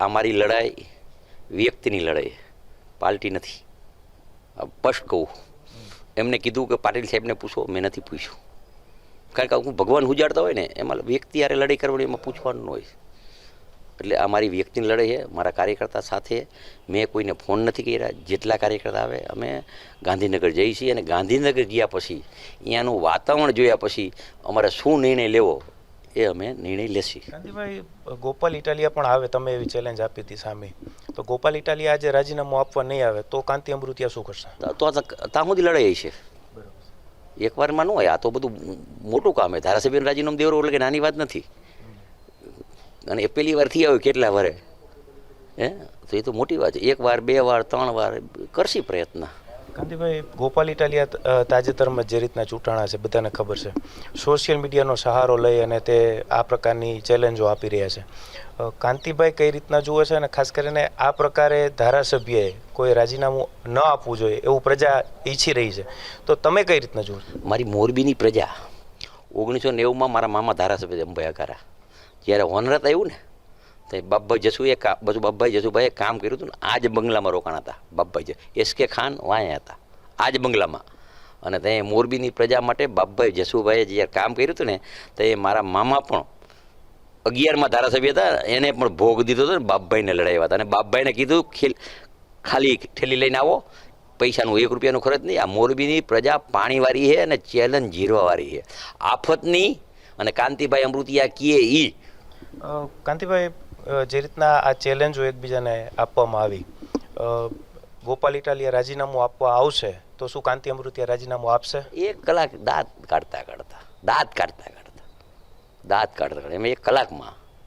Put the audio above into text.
આ મારી લડાઈ વ્યક્તિની લડાઈ પાર્ટી નથી. સ્પષ્ટ કહું. એમને કીધું કે પાટીલ સાહેબને પૂછો, મેં નથી પૂછ્યું. કારણ કે હું ભગવાન ઉજાડતા હોય ને, એમાં વ્યક્તિ યારે લડાઈ કરવાની એમાં પૂછવાનું હોય. એટલે આ મારી વ્યક્તિની લડાઈ છે, મારા કાર્યકર્તા સાથે. મેં કોઈને ફોન નથી કર્યા. જેટલા કાર્યકર્તા આવે, અમે ગાંધીનગર જઈએ છીએ અને ગાંધીનગર ગયા પછી અહીંયાનું વાતાવરણ જોયા પછી અમારે શું નિર્ણય લેવો એ અમે નિર્ણય લેશી. ગાંધીભાઈ ગોપાલ ઇટાલિયા પણ આવે તમે એવી ચેલેન્જ આપી હતી સામે. તો ગોપાલ ઇટાલિયા આજે રાજીનામું આપવા નહીં આવે તો કાંતિ અમૃતિયા શું કરશે? તો ત્યાં સુધી લડાઈ છે એકવારમાં ન હોય આ તો બધું મોટું કામ છે. ધારાસભ્યનું રાજીનામું દેવરો એટલે કે નાની વાત નથી. અને એ પહેલી વાર થઈ આવ્યું કેટલા વારે. હે? તો એ તો મોટી વાત છે. એક વાર બે વાર ત્રણ વાર કરશી પ્રયત્ન. કાંતિભાઈ ગોપાલ ઇટાલિયા તાજેતરમાં જે રીતના ચૂંટાણા છે, બધાને ખબર છે. સોશિયલ મીડિયાનો સહારો લઈ અને તે આ પ્રકારની ચેલેન્જો આપી રહ્યા છે. કાંતિભાઈ કઈ રીતના જુએ છે અને ખાસ કરીને આ પ્રકારે ધારાસભ્યએ કોઈ રાજીનામું ન આપવું જોઈએ એવું પ્રજા ઈચ્છી રહી છે. તો તમે કઈ રીતના જુઓ? મારી મોરબીની પ્રજા ઓગણીસો નેવુંમાં મારા મામા ધારાસભ્ય અંબાઈ અકારા જ્યારે હોનરત આવ્યું ને તો બાપભાઈ જસુએ બધું બાપભાઈ જસુભાઈએ કામ કર્યું હતું ને, આ જ બંગલામાં રોકાણા હતા બાપભાઈ એસ કે ખાન વાંયા હતા, આ જ બંગલામાં. અને તે મોરબીની પ્રજા માટે બાબાઈ જસુભાઈએ જ્યારે કામ કર્યું હતું ને, તો એ મારા મામા પણ અગિયારમાં ધારાસભ્ય હતા, એને પણ ભોગ દીધો હતો ને બાપભાઈને લડાવ્યા હતા. અને બાપભાઈને કીધું, ખેલ, ખાલી ઠેલી લઈને આવો, પૈસાનું એક રૂપિયાનું ખર્ચ નહીં, આ મોરબીની પ્રજા પાણીવાળી છે અને ચેલેન્જ જીરવાવાળી છે. આફતની અને કાંતિભાઈ અમૃતિયા કીએ ઈ. કાંતિભાઈ જે રીતના આ ચેલેન્જો એકબીજાને આપવામાં આવી. ગોપાલ ઇટાલિયા રાજીનામું આપવા આવશે તો શું કાંતિ અમૃતિયા રાજીનામું આપશે? એક કલાક દાંત કાઢતા કાઢતા, દાંત કાઢતા કાઢતા, દાંત કાઢતા કાઢતા, એમ એક કલાકમાં.